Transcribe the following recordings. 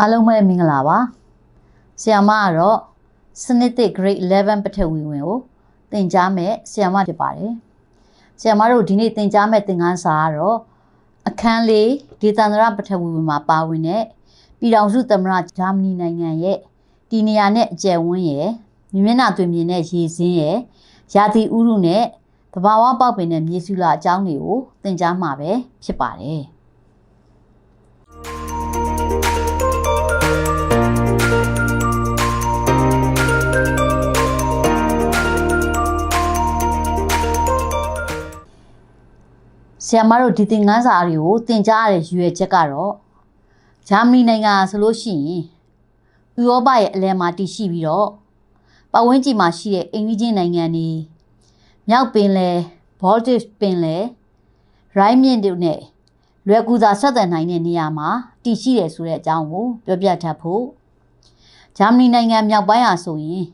အားလုံးပဲမင်္ဂလာပါဆရာမကတော့စနစ်သစ် grade 11ပထဝီဝင်ကိုသင်ကြားမဲ့ဆရာမဖြစ်ပါတယ်ဆရာမတို့ဒီနေ့သင်ကြားမဲ့သင်ခန်းစာကတော့အခန်းလေးဒေသန္တရပထဝီဝင်မှာပါဝင်တဲ့ပြည်ထောင်စုသမ္မတဂျာမနီနိုင်ငံရဲ့တီနေယာနဲ့အကျယ်ဝန်းရဲ့မြမျက်နှာသွင်မြင်တဲ့ရေစင်းရဲ့ရာသီဥတုနဲ့သဘာဝပေါက်ပင်တဲ့မြေစုလာအကြောင်းတွေကိုသင်ကြားမှာပဲဖြစ်ပါတယ် ဆရာမတို့ဒီသင်ခန်းစာတွေကိုသင်ကြားရတဲ့ရည်ရွယ်ချက်ကတော့ဂျာမနီနိုင်ငံဆိုလို့ရှိရင်ဥရောပရဲ့အလယ်မှာတည်ရှိပြီးတော့ပတ်ဝန်းကျင်မှာရှိတဲ့အိမ်နီးချင်းနိုင်ငံတွေမြောက်ပင်လယ်ဘောလတစ်ပင်လယ်ရိုင်းမြင့်တို့နဲ့လွယ်ကူစွာဆက်သွယ်နိုင်တဲ့နေရာမှာတည်ရှိတယ်ဆိုတဲ့အကြောင်းကိုပြောပြတတ်ဖို့ဂျာမနီနိုင်ငံမြောက်ပိုင်းဟာဆိုရင်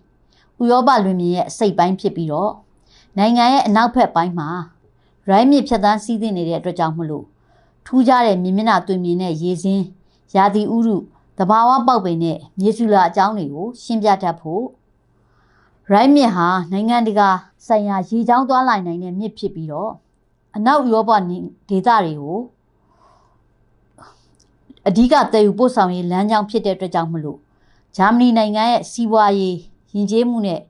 ဥရောပလွင်ပြင်ရဲ့အစိတ်ပိုင်းဖြစ်ပြီးတော့နိုင်ငံရဲ့အနောက်ဘက်ပိုင်းမှာ ရိုင်းမြစ်ဖြတ်သန်းစီးသင့်နေတဲ့အတွက်ကြောင့်မလို့ထူးခြားတဲ့မြင်မျက်နှာတွေ့မြင်တဲ့ရေစင်းရာသီဥတုတဘာဝပေါက်ပင်နဲ့မြေစုလာအကြောင်းတွေကိုရှင်းပြတတ်ဖို့ရိုင်းမြစ်ဟာနိုင်ငံတကာဆိုင်ရာရေချောင်းသွားလာနိုင်တဲ့မြစ်ဖြစ်ပြီးတော့အနောက်ဥရောပဒေသတွေကိုအဓိကတည်ယူပို့ဆောင်ရေးလမ်းကြောင်းဖြစ်တဲ့အတွက်ကြောင့်မလို့ဂျာမနီနိုင်ငံရဲ့စီးပွားရေးယဉ်ကျေးမှုနဲ့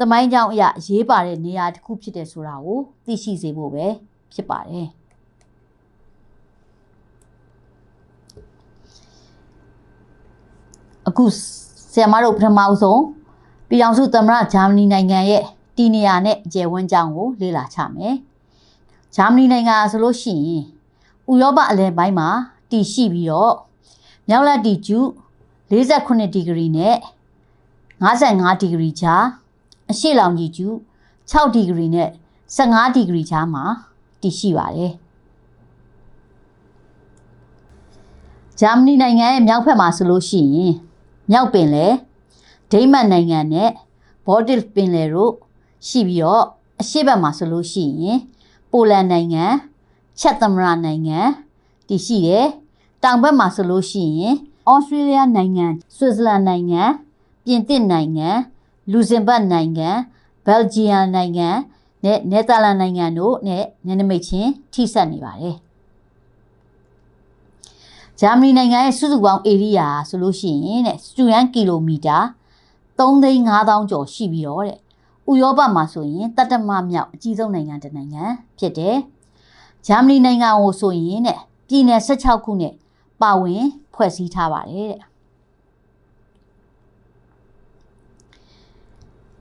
တမိုင်းကြောင်အရာအရေးပါတဲ့နေရာတစ်ခုဖြစ်တယ်ဆိုတာကိုသိရှိစေဖို့ပဲဖြစ်ပါတယ်အခုဆရာမတို့ပထမအဆုံးပြည်အောင်စုသမ္မတဂျာမနီနိုင်ငံရဲ့တီနေယာနဲ့အကျယ်ဝန်းကြောင်းကိုလေ့လာချမယ်ဂျာမနီနိုင်ငံဆိုလို့ရှိရင်ဥရောပအလယ်ပိုင်းမှာတည်ရှိပြီးတော့မြောက်လက်တီကျူ48ဒီဂရီနဲ့55ဒီဂရီကြား အရှိလောင်ကြီးကျူ6ဒီဂရီနဲ့15ဒီဂရီကြားမှာတည်ရှိပါတယ်ဂျာမနီနိုင်ငံရဲ့မြောက်ဘက်မှာဆိုလို့ရှိရင်မြောက်ပင်လယ်ဒိမတ်နိုင်ငံနဲ့ဘော်တစ်ပင်လယ်တို့ရှိပြီးတော့အရှေ့ဘက်မှာဆိုလို့ရှိရင်ပိုလန်နိုင်ငံချက်သမရနိုင်ငံတည်ရှိတယ်တောင်ဘက်မှာဆိုလို့ရှိရင်ဩစတြေးလျနိုင်ငံဆွစ်ဇာလန်နိုင်ငံပြင်သစ်နိုင်ငံ လူဇင်ဘတ်နိုင်ငံဘယ်ဂျီယမ်နိုင်ငံနဲ့နယ်သာလန်နိုင်ငံတို့နဲ့နယ်နိမိတ်ချင်းထိစပ်နေပါတယ်ဂျာမနီနိုင်ငံရဲ့စုစုပေါင်းဧရိယာဆိုလို့ရှိရင်တဲ့စတူရန်ကီလိုမီတာ3,5000ကျော်ရှိပြီးတော့တဲ့ဥရောပမှာဆိုရင်တတ္တမမြောက်အကြီးဆုံးနိုင်ငံတစ်နိုင်ငံဖြစ်တယ်ဂျာမနီနိုင်ငံကိုဆိုရင်တဲ့ပြည်နယ်16ခုနဲ့ပါဝင်ဖွဲ့စည်းထားပါတယ်တဲ့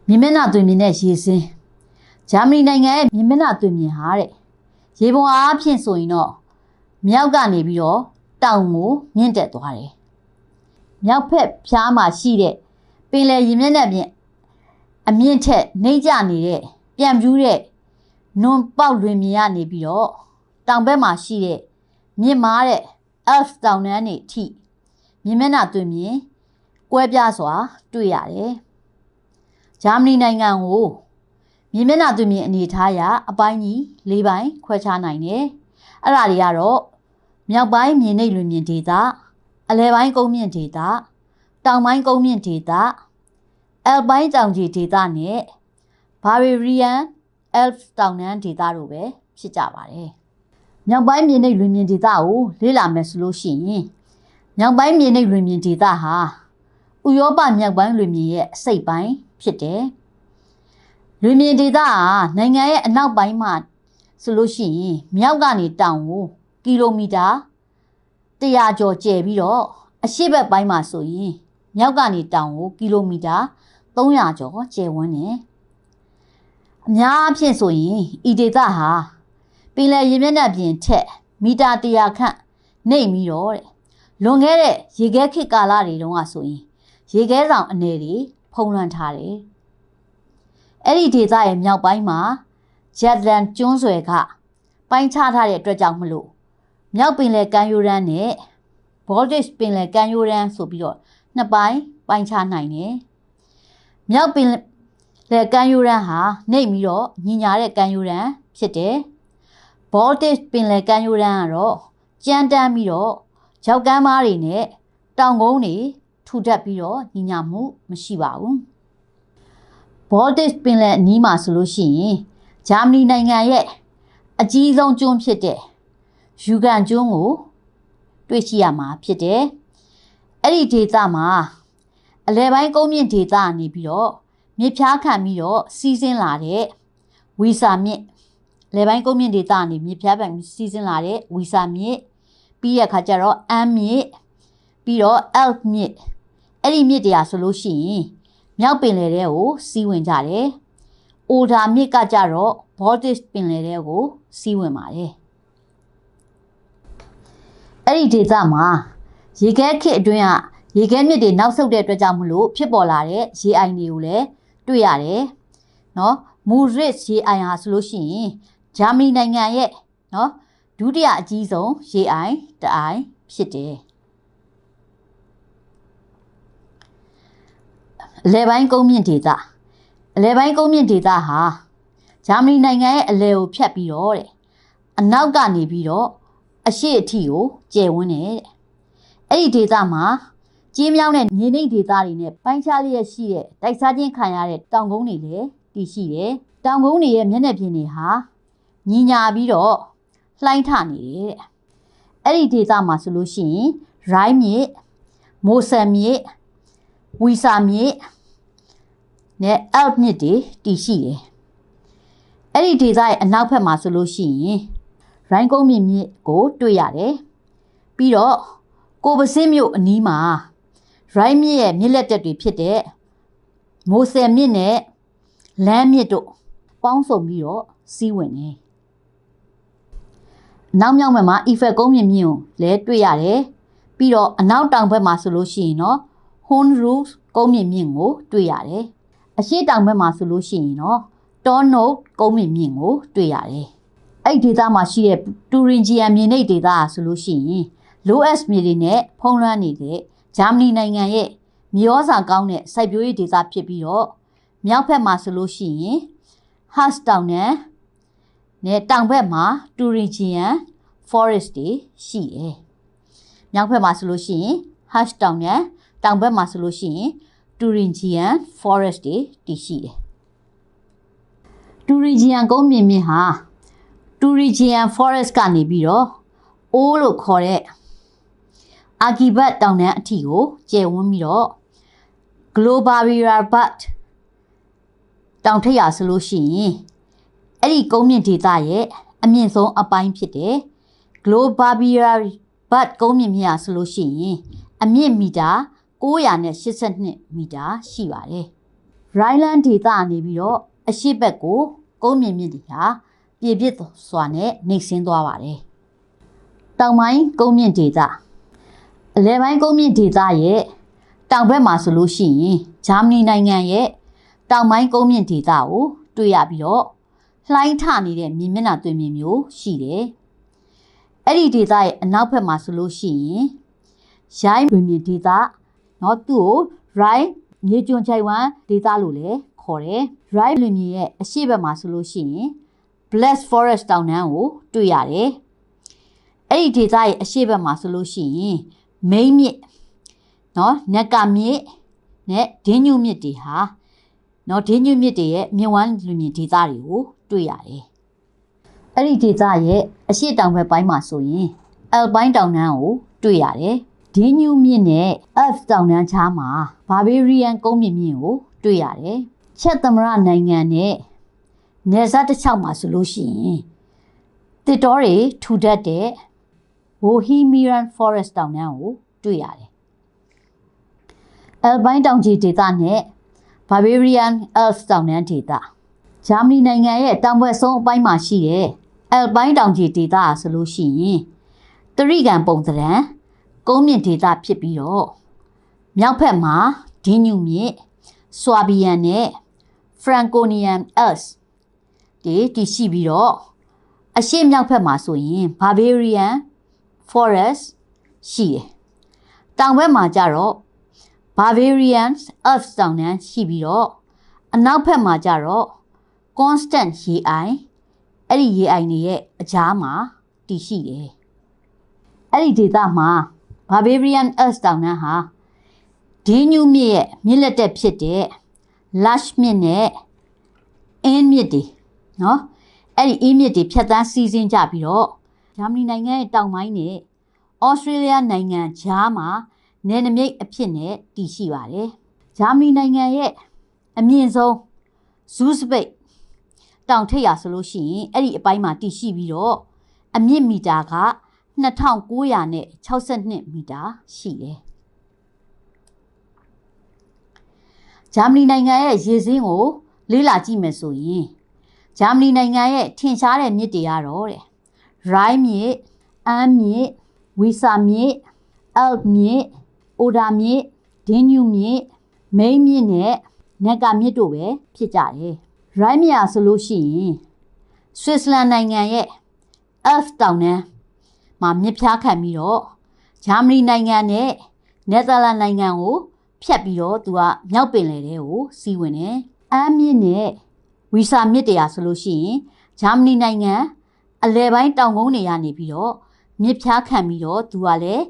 မြင်မျက်နှာသွင်မြင်တဲ့ရေစင်းဂျာမနီနိုင်ငံရဲ့မြင်မျက်နှာသွင်မြင်ဟာတဲ့ရေပုံအားဖြင့်ဆိုရင်တော့မြောက်ကနေပြီးတော့တောင်ကိုမြင့်တက်သွားတယ်မြောက်ဖက်ဖြားမှာရှိတဲ့ပင်လယ်ရေမျက်နှာပြင်အမြင့်ထက်နှိမ့်ကျနေတဲ့ပြန်ပြူးတဲ့နွန်ပေါက်လွင်မြင်ရနေပြီးတော့တောင်ဘက်မှာရှိတဲ့မြင့်မားတဲ့ Alps တောင်တန်းတွေအထိမြင်မျက်နှာသွင်မြင်ကွဲပြားစွာတွေ့ရတယ် ဂျာမနီနိုင်ငံကိုမြင်းမျက်နှာသွင်မြင်အနေထားအရအပိုင်းကြီး၄ပိုင်းခွဲခြားနိုင်တယ်။အဲ့ဒါတွေကတော့မြောက်ပိုင်းမြင်းနှိပ်လွင်မြင်ဒေသအလယ်ပိုင်းကုန်းမြင့်ဒေသတောင်ပိုင်းကုန်းမြင့်ဒေသအယ်ပိုင်းတောင်ကြီးဒေသနဲ့ဘာရီရီယန်အယ်ဖ်တောင်နန်းဒေသတို့ပဲဖြစ်ကြပါတယ်။မြောက်ပိုင်းမြင်းနှိပ်လွင်မြင်ဒေသကိုလေ့လာမယ်ဆိုလို့ရှိရင်မြောက်ပိုင်းမြင်းနှိပ်လွင်မြင်ဒေသဟာဥရောပမြောက်ပိုင်းလွင်ပြင်ရဲ့အစိတ်ပိုင်း ဖြစ်တယ်။လွင်ပြင်ဒေသဟာနိုင်ငံရဲ့အနောက်ပိုင်းမှာဆိုလို့ရှိရင်မြောက်ကနေတောင်ကိုကီလိုမီတာ100ကျော်ကျယ်ပြီးတော့အရှေ့ဘက်ပိုင်းမှာဆိုရင်မြောက်ကနေတောင်ကိုကီလိုမီတာ300ကျော်ကျယ်ဝန်းတယ်။အများအားဖြင့်ဆိုရင်ဤဒေသဟာပင်လယ်ရေမျက်နှာပြင်ထက်မီတာ100ခန့်နှိပ်ပြီးတော့တဲ့လွန်ခဲ့တဲ့ရေခဲခေတ်ကာလတွေတုန်းကဆိုရင်ရေခဲဆောင်အနေတွေ ဖုံးလွှမ်းထားတယ်။အဲ့ဒီဒေသရဲ့မြောက်ပိုင်းမှာဂျက်လန်ကျွန်းဆွယ်ကပိုင်းခြားထားတဲ့အတွက်ကြောင့်မလို့မြောက်ပင်လယ်ကမ်းရိုးတန်းနဲ့ဘောလတစ်ပင်လယ်ကမ်းရိုးတန်းဆိုပြီးတော့နှစ်ပိုင်းပိုင်းခြားနိုင်တယ်။မြောက်ပင်လယ်ကမ်းရိုးတန်းဟာနှိပ်ပြီးတော့ညင်ညာတဲ့ကမ်းရိုးတန်းဖြစ်တယ်။ဘောလတစ်ပင်လယ်ကမ်းရိုးတန်းကတော့ကြမ်းတမ်းပြီးတော့ရောက်ကမ်းမားတွေနဲ့တောင်ကုန်းတွေ ထူထပ်ပြီးတော့ညီညာမှုမရှိပါဘူးဘော်တစ်ပင်လယ်အနီးမှာဆိုလို့ရှိရင်ဂျာမနီနိုင်ငံရဲ့အကြီးဆုံးကျွန်းဖြစ်တဲ့ယူဂန်ကျွန်းကိုတွေ့ရှိရမှာဖြစ်တယ်အဲ့ဒီဒေသမှာအလဲပိုင်းကုန်းမြင့်ဒေသကနေပြီးတော့မြေဖြားခံပြီးတော့စီးဆင်းလာတဲ့ဝီစာမြစ်လေပိုင်းကုန်းမြင့်ဒေသကနေမြေဖြားခံပြီးစီးဆင်းလာတဲ့ဝီစာမြစ်ပြီးရခါကျတော့အမ်းမြစ်ပြီးတော့ elk မြစ် အဲ့ဒီမြစ်တရားဆိုလို့ရှိရင်မြောက်ပင်လယ်ထဲကိုစီးဝင်ကြတယ်။အိုဒါမြစ်ကကြတော့ Baltic ပင်လယ်ထဲကိုစီးဝင်ပါတယ်။အဲ့ဒီဒေသမှာရေခဲခစ်အတွင်းကရေခဲမြစ်တွေနောက်ဆုတ်တဲ့အတွက်ကြောင့်မလို့ဖြစ်ပေါ်လာတဲ့ရေအိုင်တွေကိုလည်းတွေ့ရတယ်။နော်မူရစ်ရေအိုင်ဟာဆိုလို့ရှိရင်ဂျာမနီနိုင်ငံရဲ့နော်ဒုတိယအကြီးဆုံးရေအိုင်တအိုင်ဖြစ်တယ်။ အလဲပိုင်းကုန်းမြင့်ဒေသအလဲပိုင်းကုန်းမြင့်ဒေသဟာဂျာမနီနိုင်ငံရဲ့အလဲကိုဖြတ်ပြီးတော့တဲ့အနောက်ကနေပြီးတော့အရှိအထိကိုကျယ်ဝန်းတယ်တဲ့အဲ့ဒီဒေသမှာကြီးမြောင်းတဲ့မြေနိမ့်ဒေသတွေနဲ့ပိုင်းခြားလျက်ရှိတဲ့တိုက်စားခြင်းခံရတဲ့တောင်ကုန်းတွေလည်းတည်ရှိတယ်တောင်ကုန်းတွေရဲ့မျက်နှာပြင်တွေဟာညီညာပြီးတော့လှိုင်းထနေတယ်တဲ့အဲ့ဒီဒေသမှာဆိုလို့ရှိရင်ရိုင်းမြစ်မိုဆန်မြစ်ဝီစာမြစ် နဲ့အောက်မြစ်တွေတည်ရှိတယ်။အဲ့ဒီဒေသရဲ့အနောက်ဘက်မှာဆိုလို့ရှိရင်ရိုင်းကုန်းမြစ်မြစ်ကိုတွေ့ရတယ်။ပြီးတော့ကိုပစင်းမြို့အနီးမှာရိုင်းမြစ်ရဲ့မြစ်လက်တက်တွေဖြစ်တဲ့မိုဆယ်မြစ်နဲ့လမ်းမြစ်တို့ပေါင်းစုံပြီးတော့စီးဝင်နေ။နောက်မြောက်ဘက်မှာအီဖက်ကုန်းမြစ်မြင့်ကိုလည်းတွေ့ရတယ်။ပြီးတော့အနောက်တောင်ဘက်မှာဆိုလို့ရှိရင်တော့ Horn Roof ကုန်းမြင့်မြင့်ကိုတွေ့ရတယ်။ အရှိတောင်ဘက်မှာဆိုလို့ရှိရင်တော့ Tornado ကုန်းမြင့်မြင့်ကိုတွေ့ရတယ်။အဲ့ဒီဒေသမှာရှိတဲ့တူရင်ဂျီယန်မြေနိမ့်ဒေသဆိုလို့ရှိရင် Low-S မြေတွေနဲ့ဖုံးလွှမ်းနေတဲ့ဂျာမနီနိုင်ငံရဲ့မြေဩဇာကောင်းတဲ့စိုက်ပျိုးရေးဒေသဖြစ်ပြီးတော့မြောက်ဘက်မှာဆိုလို့ရှိရင် Hus တောင်နဲ့နဲ့တောင်ဘက်မှာတူရင်ဂျီယန် forest တွေရှိတယ်။မြောက်ဘက်မှာဆိုလို့ရှိရင် Hus တောင်နဲ့တောင်ဘက်မှာဆိုလို့ရှိရင် Thuringian forest တွေတည်ရှိတယ်။ Thuringian ကုန်းမြင့်မြင့်ဟာ Thuringian forest ကနေပြီးတော့အိုးလို့ခေါ်တဲ့အာဂီဘတ်တောင်တန်းအထိကိုကျယ်ဝန်းပြီးတော့ Globavira Bat တောင်ထိပ်ရဆိုလို့ရှိရင်အဲ့ဒီကုန်းမြင့်ဒေသရဲ့အမြင့်ဆုံးအပိုင်းဖြစ်တဲ့ Globavira Bat ကုန်းမြင့်မြင့်ရဆိုလို့ရှိရင်အမြင့်မီတာ 982မီတာရှိပါတယ်။ Rhineland ဒေသကနေပြီးတော့အရှိတ်ဘက်ကိုကုန်းမြင့်မြင့်တွေဟာပြည့်ပြည့်စွာနဲ့နှိမ့်ဆင်းသွားပါတယ်။တောင်ပိုင်းကုန်းမြင့်ဒေသအလဲပိုင်းကုန်းမြင့်ဒေသရဲ့တောင်ဘက်မှာဆိုလို့ရှိရင်ဂျာမနီနိုင်ငံရဲ့တောင်ပိုင်းကုန်းမြင့်ဒေသကိုတွေ့ရပြီးတော့လှိုင်းထနေတဲ့မြေမျက်နှာသွင်မြင်မျိုးရှိတယ်။အဲ့ဒီဒေသရဲ့အနောက်ဘက်မှာဆိုလို့ရှိရင်ရိုင်းတွင်မြင့်ဒေသ နော်သူ့ကို right မြေကျွန်းချိုင်ဝမ်ဒေသလို့လည်းခေါ်တယ် right လွင်မြေရဲ့အရှေ့ဘက်မှာဆိုလို့ရှိရင် bless forest တောင်တန်းကိုတွေ့ရတယ်အဲ့ဒီဒေသရဲ့အရှေ့ဘက်မှာဆိုလို့ရှိရင်မိမ့်မြစ်နော်နက်ကမြစ်နဲ့ဒင်းညူမြစ်တွေဟာနော်ဒင်းညူမြစ်တွေရဲ့မြဝမ်းလူမြင်ဒေသတွေကိုတွေ့ရတယ်။အဲ့ဒီဒေသရဲ့အရှေ့တောင်ဘက်ပိုင်းမှာဆိုရင်အယ်ပိုင်းတောင်တန်းကိုတွေ့ရတယ်။ ဒင်းညူမြင့်နဲ့ F တောင်တန်းချားမှာဘာဘေရီယန်ကုန်းမြင့်မြင့်ကိုတွေ့ရတယ်။ချက်သမရနိုင်ငံနဲ့နေစားတစ်ချောက်မှာဆိုလို့ရှိရင်တစ်တော်တွေထူထပ်တဲ့ Bohemian Forest တောင်တန်းကိုတွေ့ရတယ်။ Alpine တောင်ကြီးဒေသနဲ့ Bavarian Alps တောင်တန်းဒေသဂျာမနီနိုင်ငံရဲ့တောင်ဘက်ဆုံးအပိုင်းမှာရှိတဲ့ Alpine တောင်ကြီးဒေသဆိုလို့ရှိရင်တရိကန်ပုံသဏ္ဍာန် ကုန်းမြင့်ဒေသဖြစ်ပြီးတော့မြောက်ဘက်မှာဒင်းညူမြစ်ဆွာဘီယန်နဲ့ဖရန်ကိုနီယန်အက်စ်ဒီတည်ရှိပြီးတော့အရှေ့မြောက်ဘက်မှာဆိုရင်ဘာဘေရီယန် forest ရှိတယ်။တောင်ဘက်မှာကျတော့ Bavarian Alps တောင်တန်းရှိပြီးတော့အနောက်ဘက်မှာကျတော့ constant ရေအိုင်အဲ့ဒီရေအိုင်တွေရဲ့အကြားမှာတည်ရှိတယ်။အဲ့ဒီဒေသမှာ Barbarian Earth တောင်တန်းဟာဒီညူမြစ်ရဲ့မြစ်လက်တက်ဖြစ်တဲ့ Lush မြစ်နဲ့ In မြစ်တွေနော်အဲ့ဒီ In မြစ်တွေဖြတ်သန်းစီးဆင်းကြပြီးတော့ဂျာမနီနိုင်ငံရဲ့တောင်ပိုင်းနဲ့ဩစတြေးလျနိုင်ငံကြားမှာနယ်နိမိတ်အဖြစ်နဲ့တည်ရှိပါတယ်ဂျာမနီနိုင်ငံရဲ့အမြင့်ဆုံးဇူးစပိတ်တောင်ထိပ်ရဆိုလို့ရှိရင်အဲ့ဒီအပိုင်းမှာတည်ရှိပြီးတော့အမြင့်မီတာက 2900နဲ့62မီတာရှိတယ်ဂျာမနီနိုင်ငံရဲ့ရေစင်းကို လေ့လာကြည့်မယ်ဆိုရင်ဂျာမနီနိုင်ငံရဲ့ထင်ရှားတဲ့မြစ်တွေကတော့တဲ့ရိုင်းမြစ်အမ်းမြစ်ဝီဆာမြစ်အယ်မြစ်အိုဒါမြစ်ဒင်းညူမြစ်မိန်းမြစ်နဲ့နက်ကမြစ်တို့ပဲဖြစ်ကြတယ်ရိုင်းမြစ်ဆိုလို့ရှိရင်ဆွစ်ဇာလန်နိုင်ငံရဲ့ Alps တောင်တန်း မှာမြစ်ဖျားခံပြီးတော့ဂျာမနီနိုင်ငံနဲ့နယ်သာလန်နိုင်ငံကိုဖြတ်ပြီးတော့သူကမြောက်ပင်လယ်ထဲကိုစီးဝင်တယ်။အမ်းမြစ်နဲ့ဝီဆာမြစ်တရားဆိုလို့ရှိရင်ဂျာမနီနိုင်ငံအလဲပိုင်းတောင်ကုန်းတွေကနေပြီးတော့မြစ်ဖျားခံပြီးတော့သူကလည်း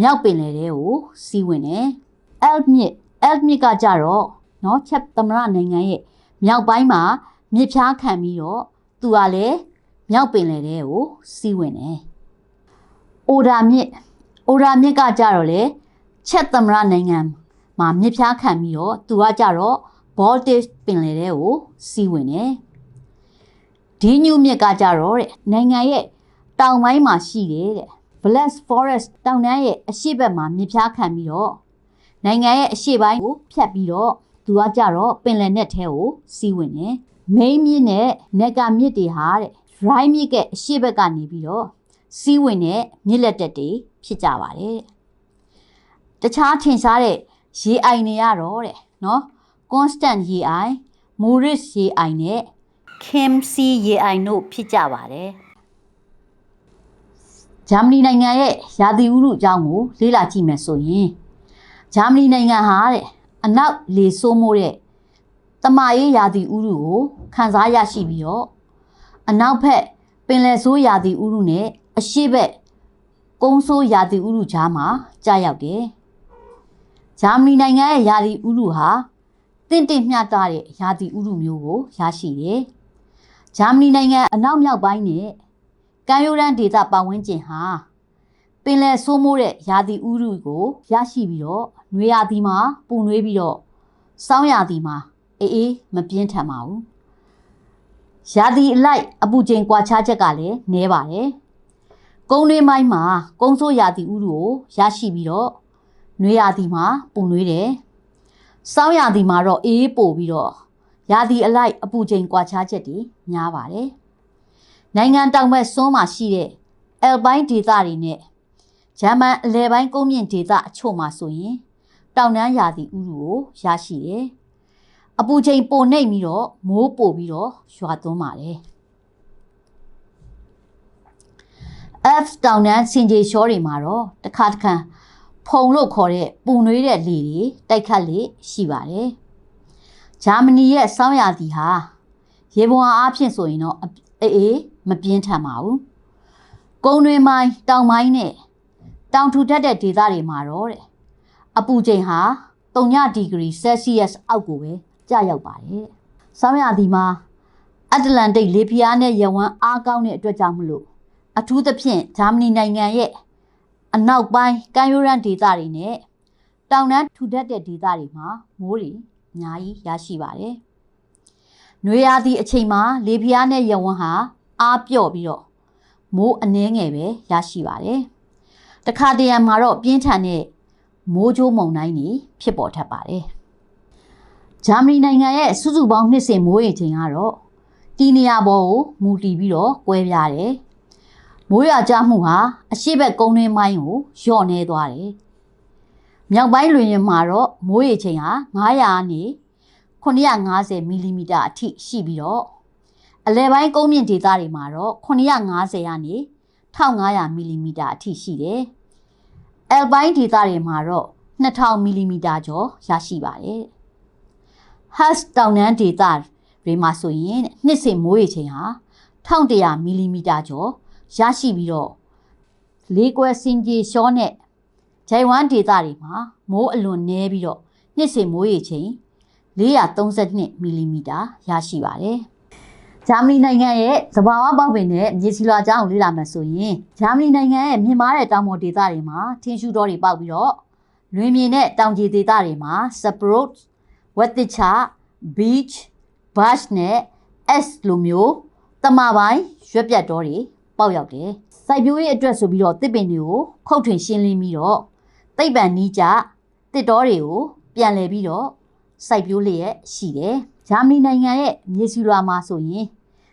မြောက်ပင်လယ်ထဲကိုစီးဝင်တယ်။ Alp မြစ် Alp မြစ်ကကြတော့နော်ချက်သမရနိုင်ငံရဲ့မြောက်ပိုင်းမှာမြစ်ဖျားခံပြီးတော့သူကလည်းမြောက်ပင်လယ်ထဲကိုစီးဝင်တယ်။ အိုဒါမြစ်အိုဒါမြစ်ကကြတော့လေချက်သမရနိုင်ငံမှာမြစ်ဖျားခံပြီးတော့သူကကြတော့ Baltic ပင်လယ်ထဲကိုစီးဝင်တယ်။ဒီညူမြစ်ကကြတော့တဲ့နိုင်ငံရဲ့တောင်ပိုင်းမှာရှိတယ်တဲ့ Black Forest တောင်တန်းရဲ့အရှေ့ဘက်မှာမြစ်ဖျားခံပြီးတော့နိုင်ငံရဲ့အရှေ့ပိုင်းကိုဖြတ်ပြီးတော့သူကကြတော့ပင်လယ်နက်ထဲကိုစီးဝင်တယ်။မိန်းမြစ်နဲ့နက်ကမြစ်တွေဟာတဲ့ dry မြစ်ကအရှေ့ဘက်ကနေပြီးတော့ စီးဝင်တဲ့မြစ်လက်တက်တွေဖြစ်ကြပါတယ်။တခြားထင်ရှားတဲ့ရေအိုင်တွေကတော့တဲ့နော် constant ရေအိုင် Morris ရေအိုင်နဲ့ Kim Sea ရေအိုင်တို့ဖြစ်ကြပါတယ်။ဂျာမနီနိုင်ငံရဲ့ရာသီဥတုအကြောင်းကိုလေ့လာကြည့်မယ်ဆိုရင်ဂျာမနီနိုင်ငံဟာတဲ့အနောက်လေဆိုးမိုးတဲ့တမရေးရာသီဥတုကိုခံစားရရှိပြီးတော့အနောက်ဘက်ပင်လယ်ဆိုးရာသီဥတုနဲ့ အရှေ့ဘက်ကုန်းဆိုးရာသီဥတုကြားမှာကြာရောက်တယ်။ဂျာမနီနိုင်ငံရဲ့ရာသီဥတုဟာတင့်တင့်မျှတတဲ့ရာသီဥတုမျိုးကိုရရှိတယ်။ဂျာမနီနိုင်ငံအနောက်မြောက်ပိုင်းနဲ့ကမ်းရိုးတန်းဒေသပတ်ဝန်းကျင်ဟာပင်လယ်ဆိုးမိုးတဲ့ရာသီဥတုကိုရရှိပြီးတော့နွေရာသီမှာပူနွေးပြီးတော့စောင်းရာသီမှာအေးအေးမပြင်းထန်ပါဘူး။ရာသီအလိုက်အပူချိန်ကွာခြားချက်ကလည်းနည်းပါတယ်။ ကုန်းတွင်းပိုင်းမှာကုန်းဆိုးရာသီဥတုကိုရရှိပြီးတော့နွေရာသီမှာပူနွေးတယ်။စောင်းရာသီမှာတော့အေးပိုပြီးတော့ရာသီအလိုက်အပူချိန်ကွာခြားချက်တွေများပါတယ်။နိုင်ငံတောင်ဘက်စွန်းမှာရှိတဲ့အယ်ပိုင်းဒေသတွေနဲ့ဂျာမန်အလဲပိုင်းကုန်းမြင့်ဒေသအချို့မှာဆိုရင်တောင်တန်းရာသီဥတုကိုရရှိတယ်။အပူချိန်ပိုနှိပ်ပြီးတော့မိုးပိုပြီးတော့ရွာသွန်းပါတယ်။ F တောင်တန်းစင်ကြေရှောတွေမှာတော့တစ်ခါတစ်ခါဖုံလို့ခေါ်တဲ့ပူနွေးတဲ့လေတွေတိုက်ခတ်လေရှိပါတယ်။ဂျာမနီရဲ့စောင်းရာသီဟာရေပုံအားဖြင့်ဆိုရင်တော့အေးအေးမပြင်းထန်ပါဘူး။ကုန်းတွင်မိုင်းတောင်မိုင်းနဲ့တောင်ထူထပ်တဲ့ဒေသတွေမှာတော့တဲ့အပူချိန်ဟာ3ဒီဂရီဆဲလ်စီယပ်အောက်ကိုပဲကျရောက်ပါတယ်။ဆောင်းရာသီမှာအတ္တလန်တိတ်လေပြားနဲ့ရဝမ်းအားကောင်းတဲ့အတွက်ကြောင့်မလို့ အထူးသဖြင့်ဂျာမနီနိုင်ငံရဲ့အနောက်ပိုင်းကမ်းရိုးတန်းဒေသတွေနဲ့တောင်တန်းထူထပ်တဲ့ဒေသတွေမှာမိုးတွေအများကြီးရရှိပါတယ်။နွေရာသီအချိန်မှာလေပြားနဲ့ရဝမ်းဟာအားပြော့ပြီးတော့မိုးအနှဲငယ်ပဲရရှိပါတယ်။တခါတရံမှာတော့ပြင်းထန်တဲ့မိုးကြိုးမုန်တိုင်းတွေဖြစ်ပေါ်တတ်ပါတယ်။ဂျာမနီနိုင်ငံရဲ့စုစုပေါင်းနှစ်စဉ်မိုးရေချိန်ကတော့တီနေယာပေါ်ကိုမူတည်ပြီးတော့ကွဲပြားတယ်။ မိုးရွာကျမှုဟာအရှိဘက်ကုန်းတွင်းပိုင်းကိုလျော့နေသွားတယ်။မြောက်ပိုင်းလွင်ရင်မှာတော့မိုးရေချိန်ဟာ900နေ950မီလီမီတာအထိရှိပြီးတော့အလဲပိုင်းကုန်းမြင့်ဒေသတွေမှာတော့950ကနေ1500မီလီမီတာအထိရှိတယ်။အယ်ပိုင်းဒေသတွေမှာတော့2000မီလီမီတာကျော်ရရှိပါတယ်။ Hus တောင်တန်းဒေသတွေမှာဆိုရင်နှစ်စဉ်မိုးရေချိန်ဟာ1100မီလီမီတာကျော် ရရှိပြီးတော့လေးကွယ်စင်ကြီးရှောနဲ့ဂျိုင်ဝမ်ဒေသတွေမှာမိုးအလွန်နည်းပြီးတော့နှစ်စဉ်မိုးရေချိန်432မီလီမီတာရရှိပါတယ်။ဂျာမနီနိုင်ငံရဲ့သဘာဝပေါက်ပင်နဲ့မြေစီလွာကြောင်းကိုလေ့လာမှဆိုရင်ဂျာမနီနိုင်ငံရဲ့မြင့်မားတဲ့တောင်ပေါ်ဒေသတွေမှာထင်းရှူတော်တွေပေါက်ပြီးတော့လွင်မြေနဲ့တောင်ကြီးဒေသတွေမှာ Saprot, Wetticha, Beach, Bash နဲ့ S လိုမျိုးတမပိုင်းရွက်ပြတ်တော်တွေ ပေါက်ရောက်တယ်။စိုက်ပျိုးရေးအတွက်ဆိုပြီးတော့တစ်ပင်တွေကိုခုတ်ထွင်ရှင်းလင်းပြီးတော့သိပ္ပံနီးကြတစ်တော်တွေကိုပြန်လည်ပြီးတော့စိုက်ပျိုးလျက်ရှိတယ်။ဂျာမနီနိုင်ငံရဲ့မြေစီလွာမှာဆိုရင်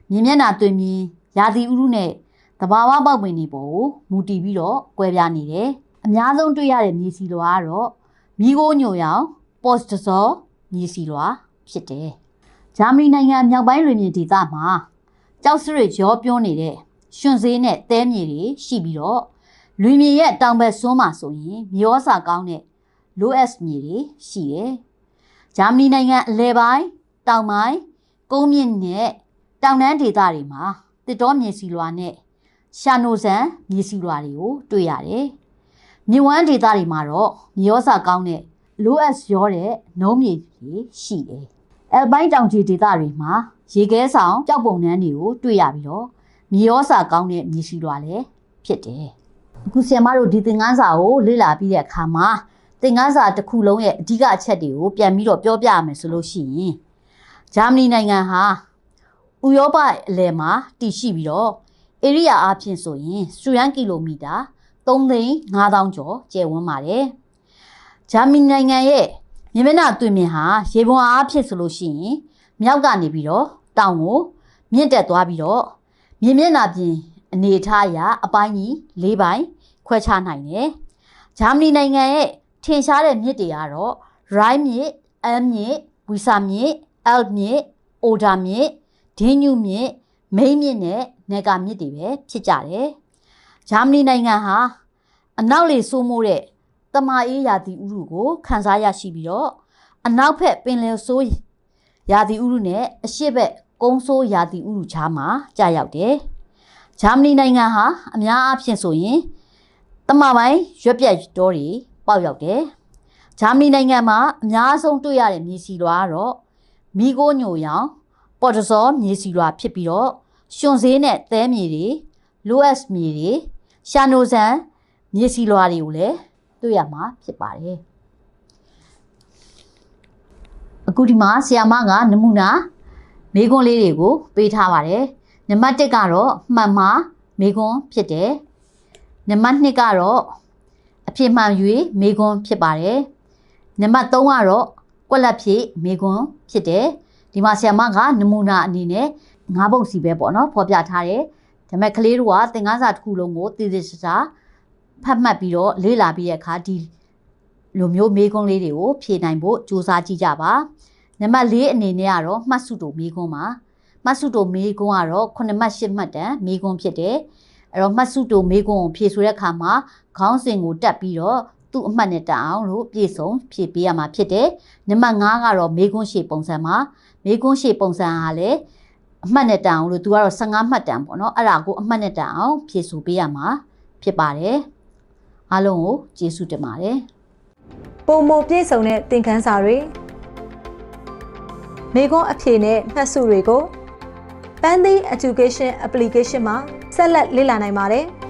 မြင်းမျက်နှာတွင်မြင်ရာသီဥတုနဲ့တဘာဝပေါက်ပင်တွေပေါ်ကိုမူတည်ပြီးတော့ကွဲပြားနေတယ်။အများဆုံးတွေ့ရတဲ့မြေစီလွာကတော့မီးခိုးညိုရောင် post ဇောမြေစီလွာဖြစ်တယ်။ဂျာမနီနိုင်ငံမြောက်ပိုင်းလွင်မြေဒေသမှာကြောက်စရစ်ရောပြွန်းနေတဲ့ ရှင်စေးနဲ့တဲမြေတွေရှိပြီးတော့လွင်မြေရဲ့တောင်ဘက်စွန်းမှာဆိုရင်မြေဩစာကောင်းတဲ့ low S မြေတွေရှိတယ်။ဂျာမနီနိုင်ငံအလဲပိုင်းတောင်ပိုင်းကုန်းမြင့်နဲ့တောင်တန်းဒေသတွေမှာတစ်တော်မြေစီလွာနဲ့ရှာနိုဇန်မြေစီလွာတွေကိုတွေ့ရတယ်။မြေဝမ်းဒေသတွေမှာတော့မြေဩစာကောင်းတဲ့ low S ရောတဲ့နှုံးမြေတွေရှိတယ်။အယ်ပိုင်းတောင်ကြီးဒေသတွေမှာရေခဲဆောင်ကြောက်ပုံနှန်းတွေကိုတွေ့ရပြီးတော့ မြေဩစာကောင်းတဲ့မြေရှိလွာလည်းဖြစ်တယ်။အခုဆရာမတို့ဒီသင်ခန်းစာကိုလေ့လာပြီးတဲ့အခါမှာသင်ခန်းစာတစ်ခုလုံးရဲ့အဓိကအချက်တွေကိုပြန်ပြီးတော့ပြောပြရမယ်ဆိုလို့ရှိရင်ဂျာမနီနိုင်ငံဟာဥရောပအလယ်မှာတည်ရှိပြီးတော့ဧရိယာအဖြစ်ဆိုရင်စတူရန်ကီလိုမီတာ3သိန်း5000ကျော်ကျယ်ဝန်းပါတယ်။ဂျာမနီနိုင်ငံရဲ့မြင်းမနာတွင်မြင်ဟာရေပုံအားဖြစ်ဆိုလို့ရှိရင်မြောက်ကနေပြီးတော့တောင်ကိုမြင့်တက်သွားပြီးတော့ မြင်းမျက်နှာပြင်အနေထားအရအပိုင်းကြီး၄ပိုင်းခွဲခြားနိုင်တယ်။ဂျာမနီနိုင်ငံရဲ့ထင်ရှားတဲ့မြစ်တွေကတော့ Rhine မြစ်၊ Elbe မြစ်၊ Weser မြစ်၊ Elbe မြစ်၊ Oder မြစ်၊ Danube မြစ်၊ Main မြစ်နဲ့ Neckar မြစ်တွေပဲဖြစ်ကြတယ်။ဂျာမနီနိုင်ငံဟာအနောက်လေဆိုးမိုးတဲ့တမအေးရာသီဥတုကိုခန်းစားရရှိပြီးတော့အနောက်ဘက်ပင်လယ်ဆိုးရာသီဥတုနဲ့အရှေ့ဘက် ကုန်းဆိုးရာသီဥတုခြားမှာကြာရောက်တယ်။ဂျာမနီနိုင်ငံဟာအများအားဖြင့်ဆိုရင်တမပိုင်းရွက်ပြက်တောတွေပေါက်ရောက်တယ်။ဂျာမနီနိုင်ငံမှာအများဆုံးတွေ့ရတဲ့မြေစီလွာကတော့မီကိုညိုရောင်ပေါ်တစောမြေစီလွာဖြစ်ပြီးတော့ရှင်စေးနဲ့သဲမြေတွေလိုအက်စ်မြေတွေရှာနိုဇန်မြေစီလွာတွေကိုလည်းတွေ့ရမှာဖြစ်ပါတယ်အခုဒီမှာဆီယာမကနမူနာ မေခွန်းလေးတွေကိုပေးထားပါတယ်နံပါတ်1ကတော့မှန်မှာမေခွန်းဖြစ်တယ်နံပါတ်2ကတော့အဖြစ်မှန်၍မေခွန်းဖြစ်ပါတယ်နံပါတ်3ကတော့ကွက်လက်ဖြည့်မေခွန်းဖြစ်တယ်ဒီမှာဆီယာမကနမူနာအနေနဲ့ငါးပုတ်စီပဲပေါ့နော်ဖော်ပြထားတယ်ဒါပေမဲ့ကလေးတို့ကသင်ခန်းစာတစ်ခုလုံးကိုတည်တည်ချာချာဖတ်မှတ်ပြီးတော့လေ့လာပြီးတဲ့အခါဒီလိုမျိုးမေးခွန်းလေးတွေကိုဖြေနိုင်ဖို့စူးစမ်းကြည့်ကြပါ နံပါတ်၄အနေနဲ့ကတော့မှတ်စုတိုမေးခွန်းပါမှတ်စုတိုမေးခွန်းကတော့9မှတ်10မှတ်တန်မေးခွန်းဖြစ်တယ်အဲ့တော့မှတ်စုတိုမေးခွန်းကိုဖြေဆိုတဲ့အခါမှာခေါင်းစဉ်ကိုတက်ပြီးတော့သူ့အမှတ်နဲ့တက်အောင်လို့ပြည့်စုံဖြည့်ပေးရမှာဖြစ်တယ်နံပါတ်5ကတော့မေးခွန်းရှေ့ပုံစံမှာမေးခွန်းရှေ့ပုံစံဟာလည်းအမှတ်နဲ့တန်အောင်လို့သူကတော့15မှတ်တန်ပေါ့နော်အဲ့ဒါကိုအမှတ်နဲ့တန်အောင်ဖြည့်ဆိုပေးရမှာဖြစ်ပါတယ်အားလုံးကိုကျေးဇူးတင်ပါတယ်ပုံမပြည့်စုံတဲ့သင်ခန်းစာတွေ မိခွန်းအဖြေနဲ့မှတ်စုတွေကို Pandy Education Application မှာဆက်လက်လေ့လာနိုင်ပါတယ်။